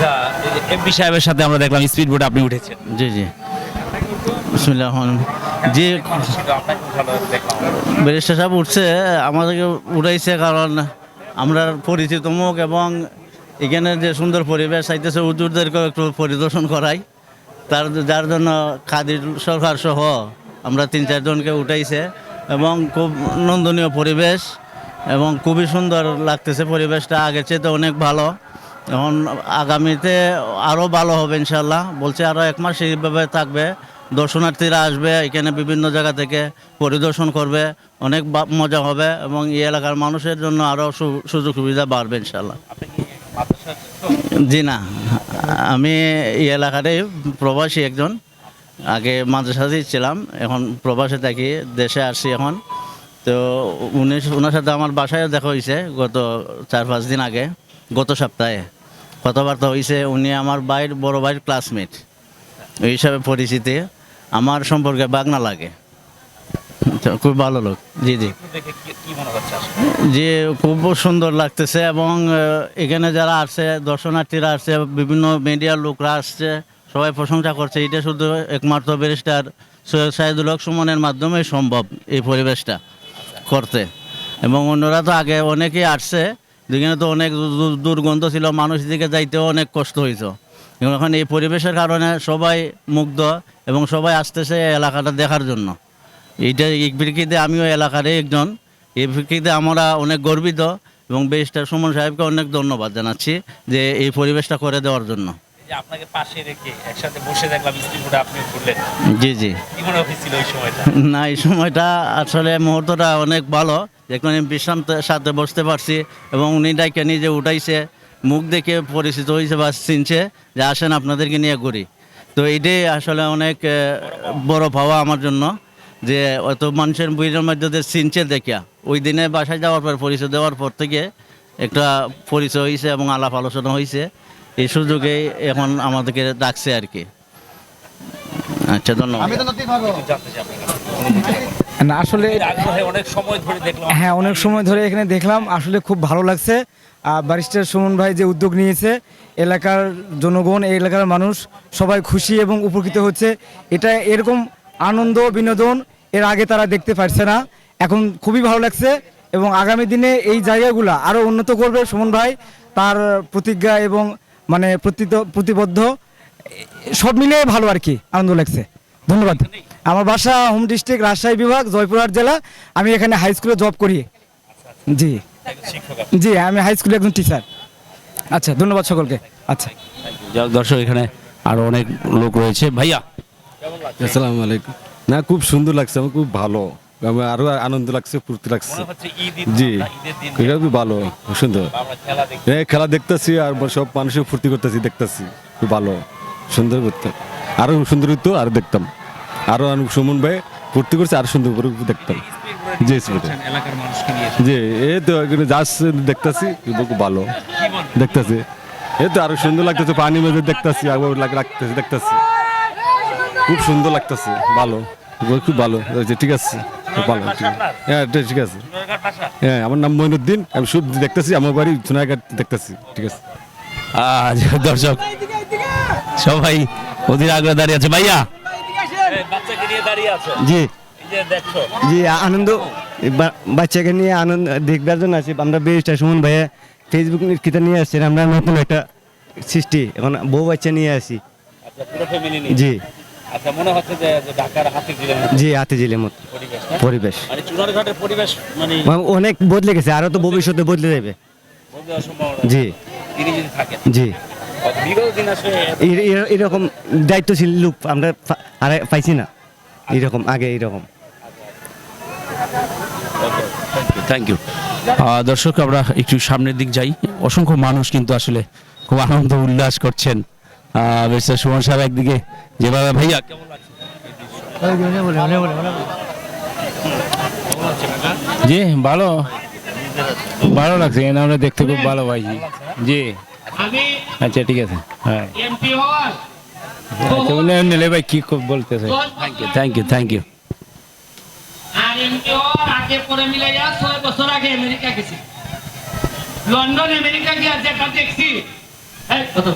আচ্ছা এমপি সাহেবের সাথে আমরা দেখলাম স্পিড বোটে আপনি উঠেছেন। জি জি। বিসমিল্লাহ জি ব্যারিস্টার সাহেব উঠছে, আমাদেরকে উঠাইছে কারণ আমরা পরিচিত মুখ এবং এখানে যে সুন্দর পরিবেশ চাইতেছে উজুরদেরকে একটু পরিদর্শন করাই। তার, যার জন্য খাদির সরকার সহ আমরা তিন চারজনকে উঠাইছে এবং খুব নন্দনীয় পরিবেশ এবং খুবই সুন্দর লাগতেছে পরিবেশটা। আগের চেয়ে তো অনেক ভালো। এখন আগামীতে আরও ভালো হবে ইনশাল্লাহ বলছে আরও এক মাস এইভাবে থাকবে। দর্শনার্থীরা আসবে এখানে বিভিন্ন জায়গা থেকে পরিদর্শন করবে। অনেক মজা হবে এবং এই এলাকার মানুষের জন্য আরও সুযোগ সুবিধা বাড়বে ইনশাল্লাহ জি না। আমি এই এলাকারই প্রবাসী একজন। আগে মাদ্রাসাতেই ছিলাম এখন প্রবাসে থাকি দেশে আসছি এখন। তো উনি ওনার সাথে আমার বাসায় দেখা হয়েছে গত চার পাঁচ দিন আগে। গত সপ্তাহে। কথাবার্তা হয়েছে উনি আমার ভাইয়ের বড় ভাইয়ের ক্লাসমেট এই হিসাবে পরিচিতি। আমার সম্পর্কে বাগনা লাগে। খুব ভালো লোক। জি জি? যে খুব সুন্দর লাগতেছে এবং এখানে যারা আসছে দর্শনার্থীরা আসছে বিভিন্ন মিডিয়ার লোকরা আসছে সবাই প্রশংসা করছে। এটা শুধু একমাত্র ব্যারিস্টার সৈয়দ সাইদুল হক সুমনের মাধ্যমে সম্ভব এই পরিবেশটা করতে। এবং অন্যরা তো আগে অনেকেই আসছে যেখানে তো অনেক দুর্গন্ধ ছিল মানুষ দিকে যাইতেও অনেক কষ্ট হয়েছে এবং এখন এই পরিবেশের কারণে সবাই মুগ্ধ এবং সবাই আসতেছে এই এলাকাটা দেখার জন্য। এইটা এই প্রেক্ষিতে আমিও এলাকারই একজন। এই প্রেক্ষিতে আমরা অনেক গর্বিত এবং বেশটা সুমন সাহেবকে অনেক ধন্যবাদ জানাচ্ছি যে এই পরিবেশটা করে দেওয়ার জন্য। আপনাকে পাশে রেখে একসাথে বসে দেখলাম স্পিড আপনি ঘুরলেন জি জি। কি মনে হয়েছিল ওই সময়টা? না এই সময়টা আসলে মুহূর্তটা অনেক ভালো। যেখানে বিশ্রাম সাথে বসতে পারছি এবং উনি ডাইকে নিজে উঠাইছে, মুখ দেখে পরিচিত হয়েছে বা চিনছে যে আসেন আপনাদেরকে নিয়ে ঘুরি। তো এইটাই আসলে অনেক বড় পাওয়া আমার জন্য যে অত মানুষের বইয়ের মধ্যে যে চিনছে দেখিয়া। ওই দিনে বাসায় যাওয়ার পর, পরিচয় দেওয়ার পর থেকে একটা পরিচয় হয়েছে এবং আলাপ আলোচনা হয়েছে এই সুযোগে এখন আমাদেরকে ডাকছে আর কি। আচ্ছা ধন্যবাদ। না আসলে অনেক সময় ধরে দেখলাম হ্যাঁ অনেক সময় ধরে এখানে দেখলাম। আসলে খুব ভালো লাগছে। আর ব্যারিস্টার সুমন ভাই যে উদ্যোগ নিয়েছে এলাকার জনগণ এই এলাকার মানুষ সবাই খুশি এবং উপকৃত হচ্ছে। এটা এরকম আনন্দ বিনোদন এর আগে তারা দেখতে পারছে না। এখন খুবই ভালো লাগছে এবং আগামী দিনে এই জায়গাগুলো আরও উন্নত করবে সুমন ভাই। তার প্রতিজ্ঞা এবং মানে প্রতিবদ্ধ। সব মিলিয়ে ভালো আর কি। আনন্দ লাগছে। ধন্যবাদ। আমার বাসা হোম ডিস্ট্রিক্ট রাজশাহী বিভাগ জয়পুরহাট জেলা। আমি এখানে হাই স্কুলে জব করি। জি। জি আমি হাই স্কুলে একজন টিচার আচ্ছা ধন্যবাদ সকলকে। আচ্ছা। দর্শক এখানে আরও অনেক লোক রয়েছে। ভাইয়া। আসসালামু আলাইকুম। না খুব সুন্দর লাগছে আমার খুব ভালো। আমার আরও আনন্দ লাগছে ফুর্তি লাগছে। জি। এটা খুব ভালো খুব সুন্দর। হ্যাঁ খেলা দেখতেছি আর সব মানুষের ফুর্তি করতেছি দেখতেছি। খুব ভালো সুন্দর করতে। আরও সুন্দর হইতো আর দেখতাম। আরও অনেক সুমন ভাই ভর্তি করছে আর সুন্দর করে দেখতাম জি স্পিডে এলাকার মানুষকে নিয়ে জি এই তো এখানে যাচ্ছে দেখতেছি খুব ভালো। দেখতেছি। এই তো আরও সুন্দর লাগতেছে পানি মেঝে দেখতেছি আবার লাগ- রাখতেছি দেখতেছি। খুব সুন্দর লাগতেছে ভালো। খুব ভালো। ঠিক আছে ভালো হ্যাঁ এটা ঠিক আছে। হ্যাঁ আমার নাম মইনুদ্দিন আমি শুধু দেখতেছি আমার বাড়ি সোনাঘাট দেখতেছি ঠিক আছে। আজ দর্শক সবাই অধীর আগ্রহ দাঁড়িয়ে আছে। ভাইয়া দাঁড়িয়ে আছে? জি। জি আনন্দ। বাচ্চাকে নিয়ে আনন্দ দেখবার জন্য আছি আমরা বেরিস্টার সুমন ভাইয়া ফেসবুক কিতা নিয়ে আসছেন আমরা নতুন একটা সৃষ্টি। এখন বউ বাচ্চা নিয়ে আসি। আচ্ছা জি। আচ্ছা মনে হচ্ছে যে যে ঢাকার হাতে দিলেন জি হাতে জিলের মতো। পরিবেশ পরিবেশ। মানে চুনারঘাটের পরিবেশ মানে মানে অনেক বদলে গেছে আরও তো ভবিষ্যতে বদলে যাবে। জি। তিনি যদি থাকেন। জি। এরকম দায়িত্বশীল লোক আমরা আর পাইছি না। এরকম আগে এইরকম। থ্যাংক ইউ দর্শক, আমরা একটু সামনের দিক যাই। অসংখ্য মানুষ কিন্তু আসলে খুব আনন্দ, উল্লাস করছেন। সুমন সাহেব একদিকে। যেভাবে ভাইয়া জি, ভালো। ভালো লাগছে এখানে আমরা দেখতে খুব ভালো পাইছি। জি। আচ্ছা ঠিক আছে। হ্যাঁ। আচ্ছা নিলে ভাই কি খুব বলতেছে? Thank you thank you thank you R MPO আগে পরে মিলে যা ছয় বছর আগে আমেরিকা গেছি। লন্ডন আমেরিকা গিয়ে যেটা দেখছি। কথা।